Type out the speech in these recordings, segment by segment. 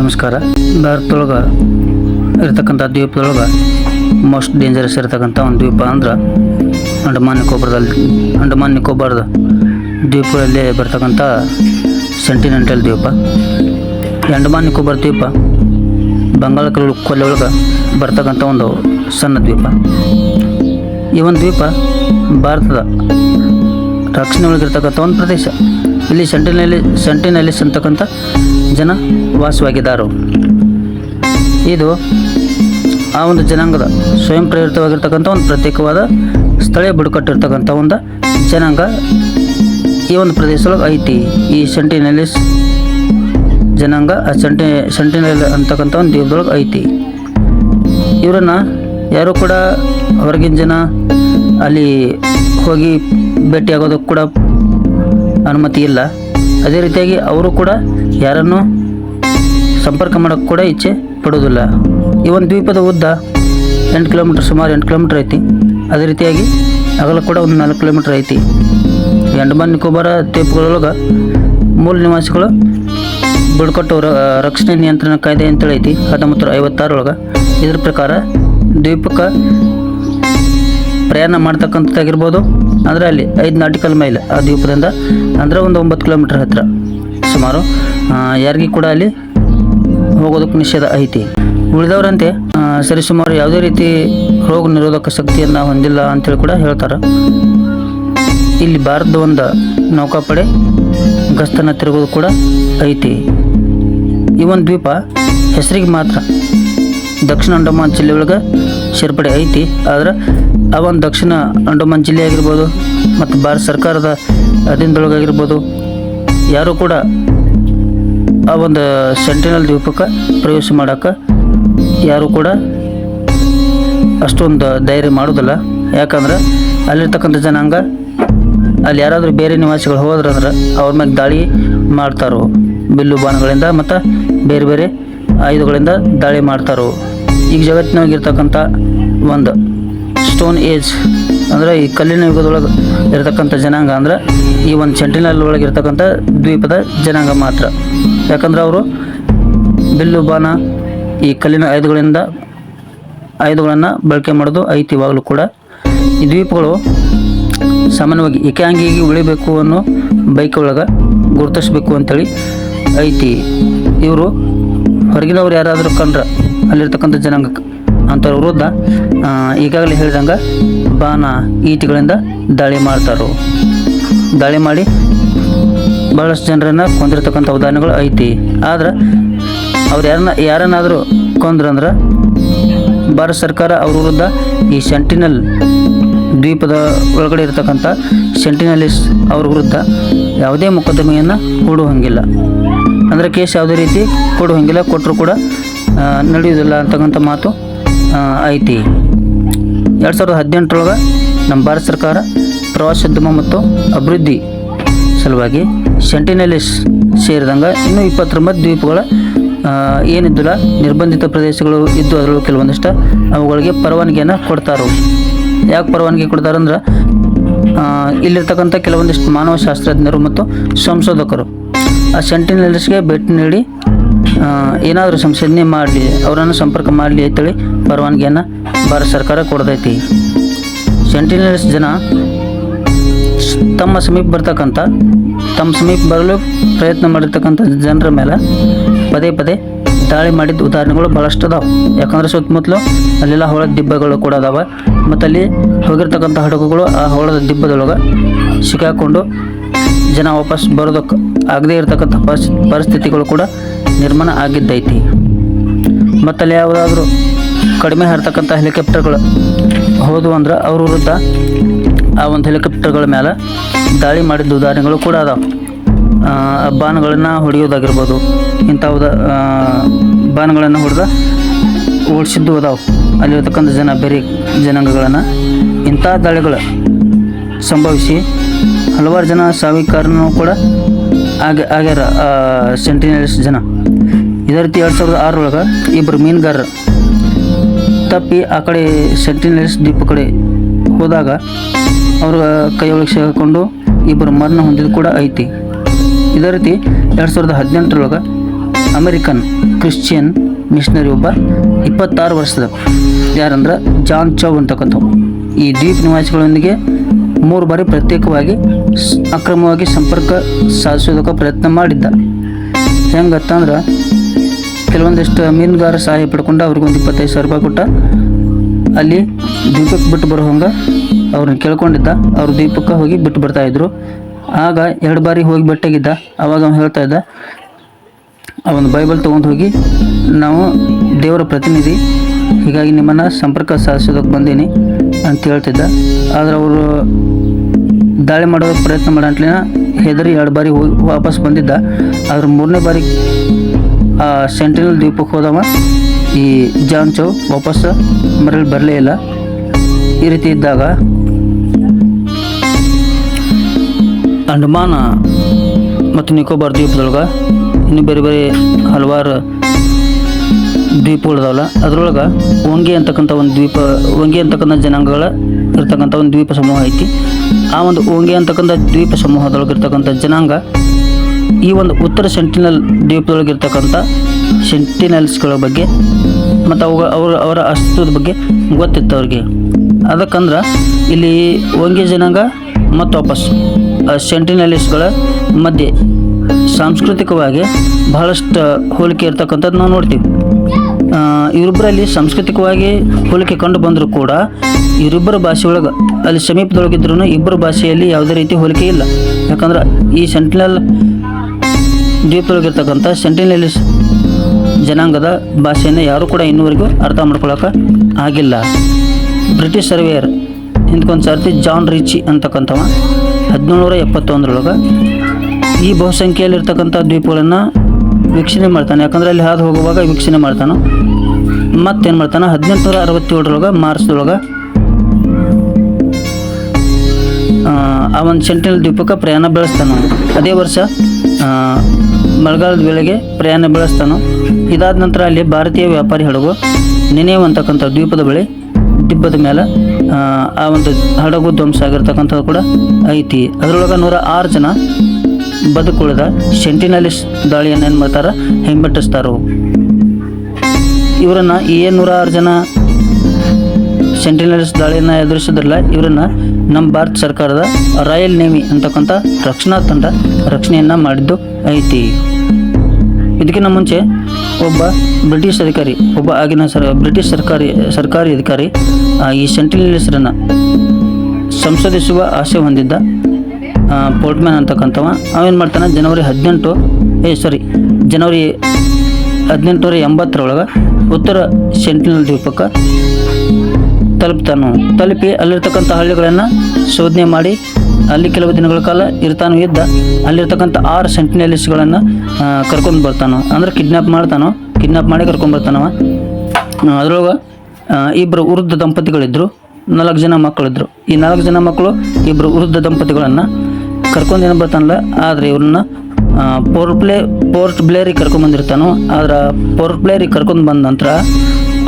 ನಮಸ್ಕಾರ. ಭಾರತದೊಳಗೆ ಇರ್ತಕ್ಕಂಥ ದ್ವೀಪದೊಳಗೆ most dangerous ಇರತಕ್ಕಂಥ ಒಂದು ದ್ವೀಪ ಅಂದ್ರೆ ಅಂಡಮಾನ್ ನಿಕೋಬಾರದಲ್ಲಿ. ಅಂಡಮಾನ್ ನಿಕೋಬಾರದ ದ್ವೀಪಗಳಲ್ಲಿ ಬರ್ತಕ್ಕಂಥ ಸೆಂಟಿನೆಂಟಲ್ ದ್ವೀಪ. ಅಂಡಮಾನ್ ನಿಕೋಬಾರ್ ದ್ವೀಪ ಬಂಗಾಳ ಕಲ್ಲು ಕೊಲ್ಲಿ ಒಳಗೆ ಬರ್ತಕ್ಕಂಥ ಒಂದು ಸಣ್ಣ ದ್ವೀಪ. ಈ ಒಂದು ದ್ವೀಪ ಭಾರತದ ರಕ್ಷಣೆ ಒಳಗಿರ್ತಕ್ಕಂಥ ಒಂದು ಪ್ರದೇಶ. ಇಲ್ಲಿ ಸೆಂಟಿನಲ್ಲಿ ಸೆಂಟಿನಲ್ಲಿಸ್ ಅಂತಕ್ಕಂಥ ಜನ ವಾಸವಾಗಿದ್ದಾರೆ. ಇದು ಆ ಒಂದು ಜನಾಂಗದ ಸ್ವಯಂ ಪ್ರೇರಿತವಾಗಿರ್ತಕ್ಕಂಥ ಒಂದು ಪ್ರತ್ಯೇಕವಾದ ಸ್ಥಳೀಯ ಬುಡಕಟ್ಟಿರ್ತಕ್ಕಂಥ ಒಂದು ಜನಾಂಗ ಈ ಒಂದು ಪ್ರದೇಶದೊಳಗೆ ಐತಿ. ಈ ಸೆಂಟಿನಲ್ಲಿಸ್ ಜನಾಂಗ, ಆ ಸೆಂಟಿ ಸೆಂಟಿನಲ್ ಅಂತಕ್ಕಂಥ ಒಂದು ದೇವದೊಳಗೆ ಐತಿ. ಇವರನ್ನು ಯಾರು ಕೂಡ ಹೊರಗಿನ ಜನ ಅಲ್ಲಿ ಹೋಗಿ ಭೇಟಿಯಾಗೋದಕ್ಕೆ ಕೂಡ ಅನುಮತಿ ಇಲ್ಲ. ಅದೇ ರೀತಿಯಾಗಿ ಅವರು ಕೂಡ ಯಾರನ್ನು ಸಂಪರ್ಕ ಮಾಡೋಕ್ಕೆ ಕೂಡ ಇಚ್ಛೆ ಪಡೋದಿಲ್ಲ ಈ ಒಂದು ದ್ವೀಪದ ಉದ್ದ ಎಂಟು ಕಿಲೋಮೀಟ್ರ್ ಸುಮಾರು ಎಂಟು ಕಿಲೋಮೀಟ್ರ್ ಐತಿ. ಅದೇ ರೀತಿಯಾಗಿ ಅಗಲ ಕೂಡ ಒಂದು ನಾಲ್ಕು ಕಿಲೋಮೀಟ್ರ್ ಐತಿ. ಅಂಡಮಾನ್ ನಿಕೋಬಾರ ದ್ವೀಪಗಳೊಳಗೆ ಮೂಲ ನಿವಾಸಿಗಳು ಬುಡಕಟ್ಟು ರಕ್ಷಣೆ ನಿಯಂತ್ರಣ ಕಾಯ್ದೆ ಅಂತೇಳಿ ಐತಿ, ಹತ್ತೊಂಬತ್ತು ನೂರ ಐವತ್ತಾರೊಳಗೆ ಇದ್ರ ಪ್ರಕಾರ ದ್ವೀಪಕ್ಕೆ ಪ್ರಯಾಣ ಮಾಡ್ತಕ್ಕಂಥದ್ದಾಗಿರ್ಬೋದು. ಅಂದರೆ ಅಲ್ಲಿ ಐದು ನಾಟಿಕಲ್ ಮೈಲ್ ಆ ದ್ವೀಪದಿಂದ, ಅಂದರೆ ಒಂದು ಒಂಬತ್ತು ಕಿಲೋಮೀಟರ್ ಹತ್ತಿರ ಸುಮಾರು ಯಾರಿಗೆ ಕೂಡ ಅಲ್ಲಿ ಹೋಗೋದಕ್ಕೆ ನಿಷೇಧ ಐತಿ. ಉಳಿದವರಂತೆ ಸರಿ ಸರಿಸುಮಾರು ಯಾವುದೇ ರೀತಿ ರೋಗ ನಿರೋಧಕ ಶಕ್ತಿಯನ್ನು ಹೊಂದಿಲ್ಲ ಅಂತೇಳಿ ಕೂಡ ಹೇಳ್ತಾರೆ. ಇಲ್ಲಿ ಭಾರತದ ಒಂದು ನೌಕಾಪಡೆ ಗಸ್ತನ ತಿರುಗೋದು ಕೂಡ ಐತಿ. ಈ ಒಂದು ದ್ವೀಪ ಹೆಸರಿಗೆ ಮಾತ್ರ ದಕ್ಷಿಣ ಅಂಡಮಾನ್ ಜಿಲ್ಲೆ ಒಳಗೆ ಸೇರ್ಪಡೆ ಐತಿ. ಆದ್ರೆ ಒಂದು ದಕ್ಷಿಣ ಅಂಡಮಾನ್ ಜಿಲ್ಲೆ ಆಗಿರ್ಬೋದು ಮತ್ತು ಭಾರತ ಸರ್ಕಾರದ ಅಧೀನದೊಳಗಾಗಿರ್ಬೋದು. ಯಾರೂ ಕೂಡ ಆ ಒಂದು ಸೆಂಟಿನಲ್ ದ್ವೀಪಕ್ಕೆ ಪ್ರವೇಶ ಮಾಡೋಕ್ಕೆ ಯಾರೂ ಕೂಡ ಅಷ್ಟೊಂದು ಧೈರ್ಯ ಮಾಡೋದಿಲ್ಲ ಯಾಕಂದ್ರೆ ಅಲ್ಲಿರ್ತಕ್ಕಂಥ ಜನಾಂಗ, ಅಲ್ಲಿ ಯಾರಾದರೂ ಬೇರೆ ನಿವಾಸಿಗಳು ಹೋದ್ರಂದ್ರೆ ಅವ್ರ ಮೇಲೆ ದಾಳಿ ಮಾಡ್ತಾರೋ, ಬಿಲ್ಲು ಬಾಣಗಳಿಂದ ಮತ್ತು ಬೇರೆ ಬೇರೆ ಆಯುಧಗಳಿಂದ ದಾಳಿ ಮಾಡ್ತಾರೋ. ಈಗ ಜಗತ್ತಿನಾಗಿರ್ತಕ್ಕಂಥ ಒಂದು ಸ್ಟೋನ್ ಏಜ್ ಅಂದರೆ ಈ ಕಲ್ಲಿನ ಯುಗದೊಳಗೆ ಇರತಕ್ಕಂಥ ಜನಾಂಗ, ಅಂದ್ರೆ ಈ ಒಂದು ಸೆಂಟಿನಲ್ ಒಳಗೆ ಇರತಕ್ಕಂಥ ದ್ವೀಪದ ಜನಾಂಗ ಮಾತ್ರ. ಯಾಕಂದ್ರೆ ಅವರು ಬಿಲ್ಲು ಬಾನ ಈ ಕಲ್ಲಿನ ಆಯುಧಗಳಿಂದ ಆಯುಧಗಳನ್ನು ಬಳಕೆ ಮಾಡೋದು ಐತಿವಾಗಲೂ ಕೂಡ. ಈ ದ್ವೀಪಗಳು ಸಾಮಾನ್ಯವಾಗಿ ಏಕಾಂಗಿಯಾಗಿ ಉಳಿಬೇಕು ಅನ್ನೋ ಬೈಕ್ ಒಳಗೆ ಗುರುತಿಸಬೇಕು ಅಂಥೇಳಿ ಐತಿ. ಇವರು ಹೊರಗಿನವ್ರು ಯಾರಾದರೂ ಕಂಡ್ರೆ ಅಲ್ಲಿರ್ತಕ್ಕಂಥ ಜನಾಂಗಕ್ಕೆ ಅಂಥವ್ರ ವಿರುದ್ಧ ಈಗಾಗಲೇ ಹೇಳಿದಂಗೆ ಬಾನ ಈಟಿಗಳಿಂದ ದಾಳಿ ಮಾಡ್ತಾರೋ. ದಾಳಿ ಮಾಡಿ ಭಾಳಷ್ಟು ಜನರನ್ನು ಕೊಂದಿರ್ತಕ್ಕಂಥ ಉದಾಹರಣೆಗಳು ಐತಿ. ಆದ್ರೆ ಅವ್ರು ಯಾರನ್ನ ಯಾರನ್ನಾದರೂ ಕೊಂದ್ರಂದ್ರೆ ಭಾರತ ಸರ್ಕಾರ ಅವ್ರ ವಿರುದ್ಧ ಈ ಸೆಂಟಿನಲ್ ದ್ವೀಪದ ಒಳಗಡೆ ಇರತಕ್ಕಂಥ ಸೆಂಟಿನಲಿಸ್ ಅವ್ರ ವಿರುದ್ಧ ಯಾವುದೇ ಮೊಕದ್ದಮೆಯನ್ನು ಹೂಡುವಂಗಿಲ್ಲ ಅಂದರೆ ಕೇಸ್ ಯಾವುದೇ ರೀತಿ ಕೊಡುವಂಗಿಲ್ಲ ಕೊಟ್ಟರು ಕೂಡ ನಡೆಯುವುದಿಲ್ಲ ಅಂತಕ್ಕಂಥ ಮಾತು ಐತಿ. ಎರಡು ಸಾವಿರದ ಹದಿನೆಂಟರೊಳಗೆ ನಮ್ಮ ಭಾರತ ಸರ್ಕಾರ ಪ್ರವಾಸೋದ್ಯಮ ಮತ್ತು ಅಭಿವೃದ್ಧಿ ಸಲುವಾಗಿ ಸೆಂಟಿನಲಿಸ್ ಸೇರಿದಂಗೆ ಇನ್ನೂ ಇಪ್ಪತ್ತೊಂಬತ್ತು ದ್ವೀಪಗಳ ಏನಿದ್ದಿಲ್ಲ, ನಿರ್ಬಂಧಿತ ಪ್ರದೇಶಗಳು ಇದ್ದು ಅದರಲ್ಲೂ ಕೆಲವೊಂದಿಷ್ಟು ಅವುಗಳಿಗೆ ಪರವಾನಗಿಯನ್ನು ಕೊಡ್ತಾರೋ. ಯಾಕೆ ಪರವಾನಗಿ ಕೊಡ್ತಾರಂದ್ರೆ ಇಲ್ಲಿರ್ತಕ್ಕಂಥ ಕೆಲವೊಂದಿಷ್ಟು ಮಾನವ ಶಾಸ್ತ್ರಜ್ಞರು ಮತ್ತು ಸಂಶೋಧಕರು ಆ ಸೆಂಟಿನಲಿಸ್ಗೆ ಭೇಟಿ ನೀಡಿ ಏನಾದರೂ ಸಂಶೋಧನೆ ಮಾಡಲಿ, ಅವರನ್ನು ಸಂಪರ್ಕ ಮಾಡಲಿ ಅಂತೇಳಿ ಪರವಾನಗಿಯನ್ನು ಭಾರತ ಸರ್ಕಾರ ಕೊಡ್ತೈತಿ. ಸೆಂಟಿನರ್ಸ್ ಜನ ತಮ್ಮ ಸಮೀಪ ಬರ್ತಕ್ಕಂಥ, ತಮ್ಮ ಸಮೀಪ ಬರಲು ಪ್ರಯತ್ನ ಮಾಡಿರ್ತಕ್ಕಂಥ ಜನರ ಮೇಲೆ ಪದೇ ಪದೇ ದಾಳಿ ಮಾಡಿದ ಉದಾಹರಣೆಗಳು ಭಾಳಷ್ಟು ಅದಾವೆ. ಯಾಕಂದ್ರೆ ಸುತ್ತಮುತ್ತಲು ಅಲ್ಲೆಲ್ಲ ಹೊಳದ ದಿಬ್ಬಗಳು ಕೂಡ ಅದಾವೆ. ಮತ್ತು ಅಲ್ಲಿ ಹೋಗಿರ್ತಕ್ಕಂಥ ಹಡಗುಗಳು ಆ ಹೊಳದ ದಿಬ್ಬದೊಳಗೆ ಸಿಕ್ಕಾಕೊಂಡು ಜನ ವಾಪಸ್ ಬರೋದಕ್ಕೆ ಆಗದೇ ಇರತಕ್ಕಂಥ ಪರಿಸ್ ಪರಿಸ್ಥಿತಿಗಳು ಕೂಡ ನಿರ್ಮಾಣ ಆಗಿದ್ದೈತಿ. ಮತ್ತಲ್ಲಿ ಯಾವುದಾದ್ರೂ ಕಡಿಮೆ ಹಾರ್ತಕ್ಕಂಥ ಹೆಲಿಕಾಪ್ಟರ್ಗಳು ಹೋದವು ಅಂದ್ರೆ ಅವ್ರ ವಿರುದ್ಧ ಆ ಒಂದು ಹೆಲಿಕಾಪ್ಟರ್ಗಳ ಮೇಲೆ ದಾಳಿ ಮಾಡಿದ ಉದಾಹರಣೆಗಳು ಕೂಡ ಅದಾವೆ. ಆ ಬಾಣಗಳನ್ನು ಹೊಡೆಯೋದಾಗಿರ್ಬೋದು ಇಂಥ ಬಾನ್ಗಳನ್ನು ಹೊಡೆದ ಓಡಿಸಿದ್ದು ಅದಾವೆ. ಅಲ್ಲಿರ್ತಕ್ಕಂಥ ಜನ, ಬೇರೆ ಜನಾಂಗಗಳನ್ನು ಇಂಥ ದಾಳಿಗಳು ಸಂಭವಿಸಿ ಹಲವಾರು ಜನ ಸಾವಿಕಾರನೂ ಕೂಡ ಆಗ ಆಗ್ಯಾರ ಸೆಂಟಿನಲ್ಸ್ ಜನ. ಇದೇ ರೀತಿ ಎರಡು ಸಾವಿರದ ಆರರೊಳಗೆ ಇಬ್ಬರು ಮೀನುಗಾರರು ತಪ್ಪಿ ಆ ಕಡೆ ಸೆಂಟಿನಲ್ಸ್ ದ್ವೀಪ ಕಡೆ ಹೋದಾಗ ಅವ್ರ ಕೈಯೊಳಗೆ ಸೇರಿಕೊಂಡು ಇಬ್ಬರು ಮರಣ ಹೊಂದಿದ್ದು ಕೂಡ ಐತಿ. ಇದೇ ರೀತಿ ಎರಡು ಸಾವಿರದ ಹದಿನೆಂಟರೊಳಗೆ ಅಮೆರಿಕನ್ ಕ್ರಿಶ್ಚಿಯನ್ ಮಿಷನರಿ ಒಬ್ಬ ಇಪ್ಪತ್ತಾರು ವರ್ಷದ ಯಾರಂದ್ರೆ ಜಾನ್ ಚೌ ಅಂತಕ್ಕಂಥವು. ಈ ದ್ವೀಪ ನಿವಾಸಿಗಳೊಂದಿಗೆ ಮೂರು ಬಾರಿ ಪ್ರತ್ಯೇಕವಾಗಿ ಅಕ್ರಮವಾಗಿ ಸಂಪರ್ಕ ಸಾಧಿಸೋದಕ್ಕೆ ಪ್ರಯತ್ನ ಮಾಡಿದ್ದ. ಹೆಂಗತ್ತಂದ್ರೆ ಕೆಲವೊಂದಿಷ್ಟು ಮೀನುಗಾರ ಸಹಾಯ ಪಡ್ಕೊಂಡು ಅವ್ರಿಗೊಂದು ಇಪ್ಪತ್ತೈದು ಸಾವಿರ ರೂಪಾಯಿ ಕೊಟ್ಟ. ಅಲ್ಲಿ ದೀಪಕ್ಕೆ ಬಿಟ್ಟು ಬರೋ ಹಂಗೆ ಅವ್ರನ್ನ ಕೇಳ್ಕೊಂಡಿದ್ದ. ಅವ್ರು ದೀಪಕ್ಕೆ ಹೋಗಿ ಬಿಟ್ಟು ಬರ್ತಾಯಿದ್ರು ಆಗ ಎರಡು ಬಾರಿ ಹೋಗಿ ಬೆಟ್ಟಗಿದ್ದ. ಅವಾಗ ಅವ್ನು ಹೇಳ್ತಾ ಇದ್ದ ಒಂದು ಬೈಬಲ್ ತೊಗೊಂಡು ಹೋಗಿ ನಾವು ದೇವರ ಪ್ರತಿನಿಧಿ. ಹೀಗಾಗಿ ನಿಮ್ಮನ್ನು ಸಂಪರ್ಕ ಸಾಧಿಸೋದಕ್ಕೆ ಬಂದೀನಿ. ಅಂತ ಹೇಳ್ತಿದ್ದ. ಆದ್ರೆ ಅವರು ದಾಳಿ ಮಾಡೋ ಪ್ರಯತ್ನ ಮಾಡಂಟ್ಲಿನ ಹೆದರಿ ಎರಡು ಬಾರಿ ಹೋಗಿ ವಾಪಸ್ ಬಂದಿದ್ದ. ಆದ್ರೆ ಮೂರನೇ ಬಾರಿ, ಆ ಸೆಂಟಿನಲ್ ದ್ವೀಪಕ್ಕೆ ಹೋದವ ಈ ಜಾನ್ ಚೌ. ವಾಪಸ್ ಮರಳಿ ಬರಲೇ ಇಲ್ಲ. ಈ ರೀತಿ ಇದ್ದಾಗ ಅಂಡಮಾನ ಮತ್ತು ನಿಕೋಬಾರ್ ದ್ವೀಪದೊಳಗೆ ಇನ್ನು ಬೇರೆ ಬೇರೆ ಹಲವಾರು ದ್ವೀಪಗಳಿದಾವಲ್ಲ ಅದ್ರೊಳಗೆ ಒಂಗೆ ಅಂತಕ್ಕಂಥ ಒಂದು ದ್ವೀಪ, ಒಂಗೆ ಅಂತಕ್ಕಂಥ ಜನಾಂಗಗಳ ಇರ್ತಕ್ಕಂಥ ಒಂದು ದ್ವೀಪ ಸಮೂಹ ಐತಿ. ಆ ಒಂದು ಓಂಗೆ ಅಂತಕ್ಕಂಥ ದ್ವೀಪ ಸಮೂಹದೊಳಗೆ ಇರ್ತಕ್ಕಂಥ ಜನಾಂಗ ಈ ಒಂದು ಉತ್ತರ ಸೆಂಟಿನಲ್ ದ್ವೀಪದೊಳಗೆ ಇರ್ತಕ್ಕಂಥ ಸೆಂಟಿನಲ್ಸ್ಗಳ ಬಗ್ಗೆ ಮತ್ತು ಅವು ಅವರ ಅವರ ಅಸ್ತಿತ್ವದ ಬಗ್ಗೆ ಗೊತ್ತಿತ್ತು ಅವ್ರಿಗೆ. ಅದಕ್ಕಂದ್ರೆ ಇಲ್ಲಿ ಒಂಗೆ ಜನಾಂಗ ಮತ್ತು ವಾಪಸ್ ಸೆಂಟಿನಲಿಸ್ಟ್ಗಳ ಮಧ್ಯೆ ಸಾಂಸ್ಕೃತಿಕವಾಗಿ ಬಹಳಷ್ಟು ಹೋಲಿಕೆ ಇರ್ತಕ್ಕಂಥದ್ದು ನಾವು ನೋಡ್ತೀವಿ. ಇವರಿಬ್ಬರಲ್ಲಿ ಸಾಂಸ್ಕೃತಿಕವಾಗಿ ಹೋಲಿಕೆ ಕಂಡು ಬಂದರೂ ಕೂಡ ಇವರಿಬ್ಬರ ಭಾಷೆ ಒಳಗೆ, ಅಲ್ಲಿ ಸಮೀಪದೊಳಗಿದ್ರೂ ಇಬ್ಬರ ಭಾಷೆಯಲ್ಲಿ ಯಾವುದೇ ರೀತಿ ಹೋಲಿಕೆ ಇಲ್ಲ. ಯಾಕಂದ್ರೆ ಈ ಸೆಂಟಿನಲ್ ದ್ವೀಪದೊಳಗಿರ್ತಕ್ಕಂಥ ಸೆಂಟಿನಲ್ಲಿ ಜನಾಂಗದ ಭಾಷೆಯನ್ನು ಯಾರೂ ಕೂಡ ಇನ್ನೂವರೆಗೂ ಅರ್ಥ ಮಾಡ್ಕೊಳ್ಳೋಕೆ ಆಗಿಲ್ಲ. ಬ್ರಿಟಿಷ್ ಸರ್ವೇಯರ್, ಹಿಂದ್ಕೊಂದು ಸರ್ತಿ ಜಾನ್ ರಿಚಿ ಅಂತಕ್ಕಂಥವ ಹದಿನೇಳು ನೂರ ಎಪ್ಪತ್ತೊಂದರೊಳಗೆ ಈ ಬಹುಸಂಖ್ಯೆಯಲ್ಲಿರ್ತಕ್ಕಂಥ ದ್ವೀಪಗಳನ್ನು ವೀಕ್ಷಣೆ ಮಾಡ್ತಾನೆ. ಯಾಕಂದರೆ ಅಲ್ಲಿ ಹಾದು ಹೋಗುವಾಗ ವೀಕ್ಷಣೆ ಮಾಡ್ತಾನೆ. ಮತ್ತೇನು ಮಾಡ್ತಾನೆ? ಹದಿನೆಂಟುನೂರ ಅರವತ್ತೇಳರೊಳಗೆ ಮಾರ್ಚ್ದೊಳಗೆ ಆ, ಒಂದು ಸೆಂಟಿನಲ್ ದ್ವೀಪಕ್ಕೆ ಪ್ರಯಾಣ ಬೆಳೆಸ್ತಾನೆ. ಅದೇ ವರ್ಷ ಮಳೆಗಾಲದ ವೇಳೆಗೆ ಪ್ರಯಾಣ ಬೆಳೆಸ್ತಾನೆ ಇದಾದ ನಂತರ ಅಲ್ಲಿ ಭಾರತೀಯ ವ್ಯಾಪಾರಿ ಹಡಗು ಅಂತಕ್ಕಂಥ ದ್ವೀಪದ ಬಳಿ ದಿಬ್ಬದ ಮೇಲೆ ಆ ಒಂದು ಹಡಗು ಧ್ವಂಸ ಆಗಿರ್ತಕ್ಕಂಥದ್ದು ಕೂಡ ಐತಿ. ಅದರೊಳಗೆ ನೂರ ಆರು ಜನ ಬದುಕುಳಿದ ಸೆಂಟಿನಲಿಸ್ ದಾಳಿಯನ್ನು ಏನು ಮಾಡ್ತಾರೆ? ಹಿಂಬಟ್ಟಿಸ್ತಾರೋ. ಇವರನ್ನು ಈ ನೂರಾರು ಜನ ಸೆಂಟಿನಲಿಸ್ ದಾಳಿಯನ್ನು ಎದುರಿಸಿದ್ರಲ್ಲ, ಇವರನ್ನ ನಮ್ಮ ಭಾರತ ಸರ್ಕಾರದ ರಾಯಲ್ ನೇವಿ ಅಂತಕ್ಕಂಥ ರಕ್ಷಣಾ ತಂಡ ರಕ್ಷಣೆಯನ್ನು ಮಾಡಿದ್ದು ಐತಿ. ಇದಕ್ಕಿಂತ ಮುಂಚೆ ಒಬ್ಬ ಬ್ರಿಟಿಷ್ ಅಧಿಕಾರಿ, ಒಬ್ಬ ಆಗಿನ ಸರ್, ಬ್ರಿಟಿಷ್ ಸರ್ಕಾರಿ ಸರ್ಕಾರಿ ಅಧಿಕಾರಿ ಈ ಸೆಂಟಿನಲಿಸ್ರನ್ನು ಸಂಶೋಧಿಸುವ ಆಸೆ ಹೊಂದಿದ್ದ ಪೋರ್ಟ್ಮ್ಯಾನ್ ಅಂತಕ್ಕಂಥವ. ಅವೇನು ಮಾಡ್ತಾನೆ? ಜನವರಿ ಹದಿನೆಂಟು, ಏ ಸಾರಿ ಜನವರಿ ಹದಿನೆಂಟುನೂರ ಎಂಬತ್ತರೊಳಗೆ ಉತ್ತರ ಸೆಂಟಿನಲ್ ದ್ವೀಪಕ್ಕೆ ತಲುಪ್ತಾನು. ತಲುಪಿ ಅಲ್ಲಿರ್ತಕ್ಕಂಥ ಹಳ್ಳಿಗಳನ್ನು ಶೋಧನೆ ಮಾಡಿ ಅಲ್ಲಿ ಕೆಲವು ದಿನಗಳ ಕಾಲ ಇರ್ತಾನು ಇದ್ದ ಅಲ್ಲಿರ್ತಕ್ಕಂಥ ಆರು ಸೆಂಟಿನಲಿಸ್ಗಳನ್ನು ಕರ್ಕೊಂಡು ಬರ್ತಾನು. ಅಂದ್ರೆ ಕಿಡ್ನಾಪ್ ಮಾಡ್ತಾನೋ ಕಿಡ್ನಾಪ್ ಮಾಡಿ ಕರ್ಕೊಂಡು ಬರ್ತಾನವ. ಅದ್ರೊಳಗೆ ಇಬ್ಬರು ವೃದ್ಧ ದಂಪತಿಗಳಿದ್ದರು ನಾಲ್ಕು ಜನ ಮಕ್ಕಳಿದ್ರು. ಈ ನಾಲ್ಕು ಜನ ಮಕ್ಕಳು ಇಬ್ಬರು ವೃದ್ಧ ದಂಪತಿಗಳನ್ನು ಕರ್ಕೊಂಡು ಏನು ಬರ್ತಾನಲ್ಲ, ಆದರೆ ಇವ್ರನ್ನ ಪೋರ್ಟ್ ಪ್ಲೇ, ಪೋರ್ಟ್ ಬ್ಲೇರಿಗೆ ಕರ್ಕೊಂಡ್ಬಂದಿರ್ತಾನೋ ಆದ್ರೆ ಪೋರ್ಟ್ ಬ್ಲೇರಿಗೆ ಕರ್ಕೊಂಡು ಬಂದ ನಂತರ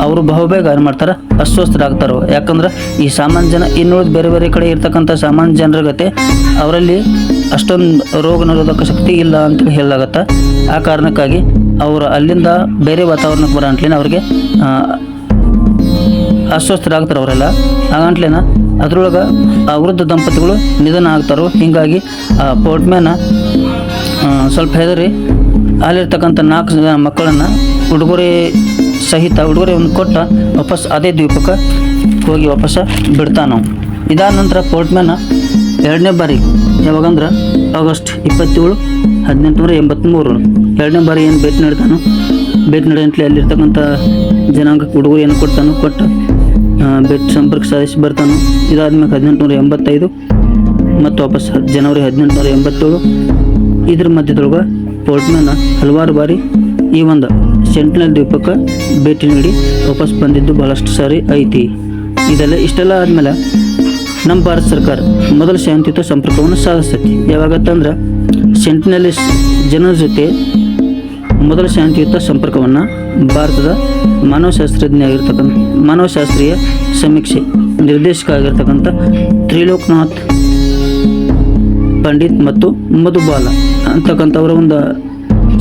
ಅವರು ಬಹುಬೇಗ ಏನು ಮಾಡ್ತಾರೆ, ಅಸ್ವಸ್ಥರಾಗ್ತಾರೆ. ಯಾಕಂದ್ರೆ ಈ ಸಾಮಾನ್ಯ ಜನ, ಇನ್ನುಳಿದ ಬೇರೆ ಬೇರೆ ಕಡೆ ಇರ್ತಕ್ಕಂಥ ಸಾಮಾನ್ಯ ಜನರ ಗತೆ, ಅವರಲ್ಲಿ ಅಷ್ಟೊಂದು ರೋಗ ನಿರೋಧಕ ಶಕ್ತಿ ಇಲ್ಲ ಅಂತ ಹೇಳಲಾಗತ್ತೆ. ಆ ಕಾರಣಕ್ಕಾಗಿ ಅವರು ಅಲ್ಲಿಂದ ಬೇರೆ ವಾತಾವರಣಕ್ಕೆ ಬರೋ ಅಂಟ್ಲೇನ ಅವ್ರಿಗೆ ಅಸ್ವಸ್ಥರಾಗ್ತಾರೆ ಅವರೆಲ್ಲ ಹಾಗಂಟ್ಲೇನ ಅದ್ರೊಳಗೆ, ಆ ವೃದ್ಧ ದಂಪತಿಗಳು ನಿಧನ ಆಗ್ತಾರೋ, ಹೀಗಾಗಿ, ಆ ಪೋರ್ಟ್ಮ್ಯಾನ ಮ್ಯಾನ ಸ್ವಲ್ಪ ಹೆದರಿ, ಅಲ್ಲಿರ್ತಕ್ಕಂಥ ನಾಲ್ಕು ಜನ ಮಕ್ಕಳನ್ನು ಉಡುಗೊರೆ ಸಹಿತ, ಉಡುಗೊರೆಯನ್ನು ಕೊಟ್ಟ ವಾಪಸ್ ಅದೇ ದ್ವೀಪಕ್ಕೆ ಹೋಗಿ ವಾಪಸ್ ಬಿಡ್ತಾನು ಇದಾದ ನಂತರ ಪೋರ್ಟ್ಮ್ಯಾನ ಎರಡನೇ ಬಾರಿ, ಯಾವಾಗಂದ್ರೆ ಆಗಸ್ಟ್ ಇಪ್ಪತ್ತೇಳು, ಹದಿನೆಂಟುನೂರ ಎಂಬತ್ತ್ಮೂರು ಎರಡನೇ ಬಾರಿ ಏನು ಭೇಟಿ ನೀಡ್ತಾನೋ, ಭೇಟಿ ನೀಡಿದಂತಲೇ ಅಲ್ಲಿರ್ತಕ್ಕಂಥ ಜನಾಂಗಕ್ಕೆ ಉಡುಗೊರೆಯನ್ನು ಕೊಡ್ತಾನು, ಕೊಟ್ಟು ಭೇಟಿ ಸಂಪರ್ಕ ಸಾಧಿಸಿ ಬರ್ತಾನೆ. ಇದಾದ್ಮೇಲೆ ಹದಿನೆಂಟುನೂರ ಎಂಬತ್ತೈದು ಮತ್ತು ವಾಪಸ್ ಜನವರಿ ಹದಿನೆಂಟುನೂರ ಎಂಬತ್ತೇಳು ಇದ್ರ ಮಧ್ಯದೊಳಗೆ ಪೋರ್ಟ್ಮ್ಯಾನ ಹಲವಾರು ಬಾರಿ ಈ ಒಂದು ಸೆಂಟಿನಲ್ ದ್ವೀಪಕ್ಕೆ ಭೇಟಿ ನೀಡಿ ವಾಪಸ್ ಬಂದಿದ್ದು ಭಾಳಷ್ಟು ಸಾರಿ ಐತಿ. ಇದೆಲ್ಲ ಇಷ್ಟೆಲ್ಲ ಆದಮೇಲೆ ನಮ್ಮ ಭಾರತ ಸರ್ಕಾರ ಮೊದಲ ಶಾಂತಿಯುತ ಸಂಪರ್ಕವನ್ನು ಸಾಧಿಸ್ತೈತಿ. ಯಾವಾಗತ್ತಂದ್ರೆ ಸೆಂಟಿನಲಿಸ್ ಜನರ ಜೊತೆ ಮೊದಲ ಶಾಂತಿಯುತ ಸಂಪರ್ಕವನ್ನು ಭಾರತದ ಮಾನವಶಾಸ್ತ್ರಜ್ಞ ಆಗಿರ್ತಕ್ಕಂಥ ಮಾನವಶಾಸ್ತ್ರೀಯ ಸಮೀಕ್ಷೆ ನಿರ್ದೇಶಕ ಆಗಿರ್ತಕ್ಕಂಥ ತ್ರಿಲೋಕ್ನಾಥ್ ಪಂಡಿತ್ ಮತ್ತು ಮಧುಬಾಲ ಅಂತಕ್ಕಂಥವರ ಒಂದು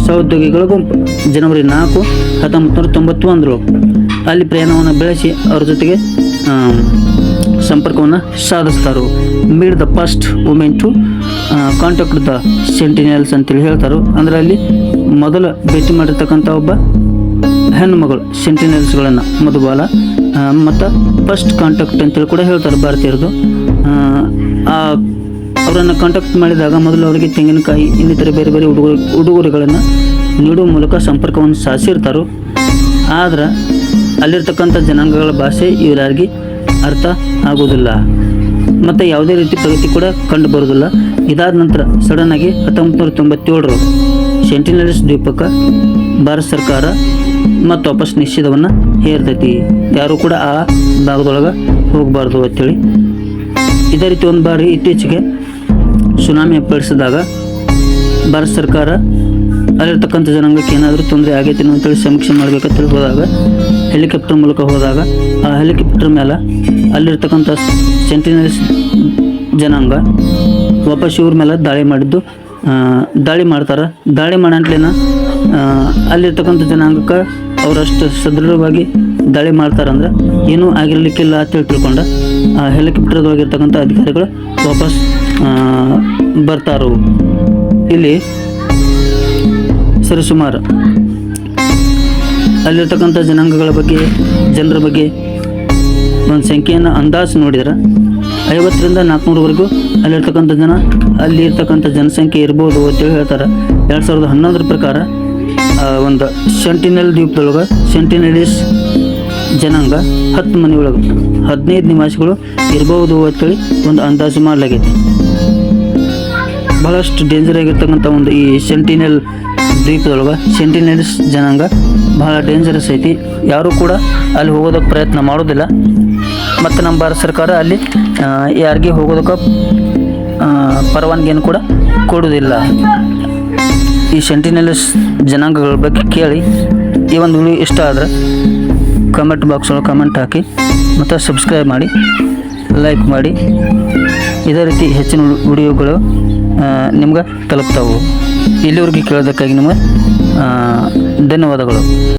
ಸಹೋದ್ಯೋಗಿಗಳ ಗುಂಪು. ಜನವರಿ ನಾಲ್ಕು ಹತ್ತೊಂಬತ್ತು ನೂರ ತೊಂಬತ್ತೊಂದರೊಳಗೆ ಅಲ್ಲಿ ಪ್ರಯಾಣವನ್ನು ಬೆಳೆಸಿ ಅವ್ರ ಜೊತೆಗೆ ಸಂಪರ್ಕವನ್ನು ಸಾಧಿಸ್ತಾರೋ. Meet the first women to contact the Sentinels ಅಂತೇಳಿ ಹೇಳ್ತಾರೆ. ಅಂದರೆ ಅಲ್ಲಿ ಮೊದಲ ಭೇಟಿ ಮಾಡಿರ್ತಕ್ಕಂಥ ಒಬ್ಬ ಹೆಣ್ಣು ಮಗಳು ಸೆಂಟಿನಲ್ಸ್ಗಳನ್ನು ಮಧುಬಾಲ ಮತ್ತು ಫಸ್ಟ್ ಕಾಂಟ್ಯಾಕ್ಟ್ ಅಂತೇಳಿ ಕೂಡ ಹೇಳ್ತಾರೆ ಭಾರತೀಯರದು. ಆ ಅವರನ್ನು ಕಾಂಟ್ಯಾಕ್ಟ್ ಮಾಡಿದಾಗ ಮೊದಲು ಅವರಿಗೆ ತೆಂಗಿನಕಾಯಿ, ಇನ್ನಿತರ ಬೇರೆ ಬೇರೆ ಉಡುಗೊರೆ, ಉಡುಗೊರೆಗಳನ್ನು ನೀಡುವ ಮೂಲಕ ಸಂಪರ್ಕವನ್ನು ಸಾಧಿಸಿರ್ತಾರೋ. ಆದರೆ ಅಲ್ಲಿರ್ತಕ್ಕಂಥ ಜನಾಂಗಗಳ ಭಾಷೆ ಇವರಾಗಿ ಅರ್ಥ ಆಗೋದಿಲ್ಲ ಮತ್ತು ಯಾವುದೇ ರೀತಿ ಪ್ರಗತಿ ಕೂಡ ಕಂಡು ಬರೋದಿಲ್ಲ ಇದಾದ ನಂತರ ಸಡನ್ನಾಗಿ ಹತ್ತೊಂಬತ್ತು ನೂರ ತೊಂಬತ್ತೇಳರು ಸೆಂಟಿನಲ್ಸ್ ದ್ವೀಪಕ್ಕೆ ಭಾರತ ಸರ್ಕಾರ ಮತ್ತು ವಾಪಸ್ ನಿಶ್ಚಿತವನ್ನು ಹೇರ್ತೈತಿ. ಯಾರು ಕೂಡ ಆ ಭಾಗದೊಳಗೆ ಹೋಗಬಾರ್ದು ಅಂತೇಳಿ. ಇದೇ ರೀತಿ ಒಂದು ಬಾರಿ ಇತ್ತೀಚೆಗೆ ಸುನಾಮಿ ಅಪ್ಪಳಿಸಿದಾಗ ಭಾರತ ಸರ್ಕಾರ ಅಲ್ಲಿರ್ತಕ್ಕಂಥ ಜನಾಂಗಕ್ಕೆ ಏನಾದರೂ ತೊಂದರೆ ಆಗೈತಿ ಅಂತೇಳಿ ಸಮೀಕ್ಷೆ ಮಾಡಬೇಕಂತೇಳಿ ಹೋದಾಗ, ಹೆಲಿಕಾಪ್ಟರ್ ಮೂಲಕ ಹೋದಾಗ, ಆ ಹೆಲಿಕಾಪ್ಟರ್ ಮೇಲೆ ಅಲ್ಲಿರ್ತಕ್ಕಂಥ ಸೆಂಟಿನರಿ ಜನಾಂಗ ವಾಪಸ್ ಇವ್ರ ಮೇಲೆ ದಾಳಿ ಮಾಡಿದ್ದು ದಾಳಿ ಮಾಡ್ತಾರೆ. ದಾಳಿ ಮಾಡಂಟ್ಲೇನ ಅಲ್ಲಿರ್ತಕ್ಕಂಥ ಜನಾಂಗಕ್ಕೆ ಅವರಷ್ಟು ಸದೃಢವಾಗಿ ದಾಳಿ ಮಾಡ್ತಾರಂದ್ರೆ ಏನೂ ಆಗಿರ್ಲಿಕ್ಕಿಲ್ಲ ಅಂತೇಳಿ ತಿಳ್ಕೊಂಡು, ಆ, ಹೆಲಿಕಾಪ್ಟರ್ದೊಳಗಿರ್ತಕ್ಕಂಥ ಅಧಿಕಾರಿಗಳು ವಾಪಸ್ ಬರ್ತಾರು. ಇಲ್ಲಿ ಸರಿಸುಮಾರು ಅಲ್ಲಿರ್ತಕ್ಕಂಥ ಜನಾಂಗಗಳ ಬಗ್ಗೆ, ಜನರ ಬಗ್ಗೆ ಒಂದು ಸಂಖ್ಯೆಯನ್ನು ಅಂದಾಜು ನೋಡಿದ್ರೆ, ಐವತ್ತರಿಂದ ನಾಲ್ಕುನೂರವರೆಗೂ ಅಲ್ಲಿರ್ತಕ್ಕಂಥ ಜನ, ಅಲ್ಲಿ ಇರ್ತಕ್ಕಂಥ ಜನಸಂಖ್ಯೆ ಇರ್ಬೋದು ಅಂತೇಳಿ ಹೇಳ್ತಾರೆ. ಎರಡು ಸಾವಿರದ ಹನ್ನೊಂದರ ಪ್ರಕಾರ ಒಂದು ಸೆಂಟಿನಲ್ ದ್ವೀಪದೊಳಗೆ, ಸೆಂಟಿನಲಿಸ್ ಜನಾಂಗ ಹತ್ತು ಮನೆಯೊಳಗೆ, ಹದಿನೈದು ನಿವಾಸಿಗಳು ಇರ್ಬೋದು ಅಂತೇಳಿ ಒಂದು ಅಂದಾಜು ಮಾಡಲಾಗೈತಿ. ಬಹಳಷ್ಟು ಡೇಂಜರ್ ಆಗಿರ್ತಕ್ಕಂಥ ಒಂದು ಈ ಸೆಂಟಿನಲ್ ದ್ವೀಪದೊಳಗೆ, ಸೆಂಟಿನಲ್ಸ್ ಜನಾಂಗ ಬಹಳ ಡೇಂಜರಸ್ ಐತಿ. ಯಾರೂ ಕೂಡ ಅಲ್ಲಿ ಹೋಗೋದಕ್ಕೆ ಪ್ರಯತ್ನ ಮಾಡೋದಿಲ್ಲ. ಮತ್ತು ನಮ್ಮ ಭಾರತ ಸರ್ಕಾರ ಅಲ್ಲಿ ಯಾರಿಗೆ ಹೋಗೋದಕ್ಕೆ ಪರವಾನಗಿಯನ್ನು ಕೂಡ ಕೊಡುವುದಿಲ್ಲ. ಈ ಸೆಂಟಿನಲ್ಸ್ ಜನಾಂಗಗಳ ಬಗ್ಗೆ ಕೇಳಿ, ಈ ಒಂದು ವಿಡಿಯೋ ಇಷ್ಟ ಆದರೆ ಕಮೆಂಟ್ ಬಾಕ್ಸ್ ಒಳಗೆ ಕಮೆಂಟ್ ಹಾಕಿ, ಮತ್ತು ಸಬ್ಸ್ಕ್ರೈಬ್ ಮಾಡಿ ಲೈಕ್ ಮಾಡಿ. ಇದೇ ರೀತಿ ಹೆಚ್ಚಿನ ವಿಡಿಯೋಗಳು ನಿಮ್ಗೆ ತಲುಪ್ತಾವು. ಇಲ್ಲಿವರೆಗೆ ಕೇಳೋದಕ್ಕಾಗಿ ನಿಮಗೆ ಧನ್ಯವಾದಗಳು.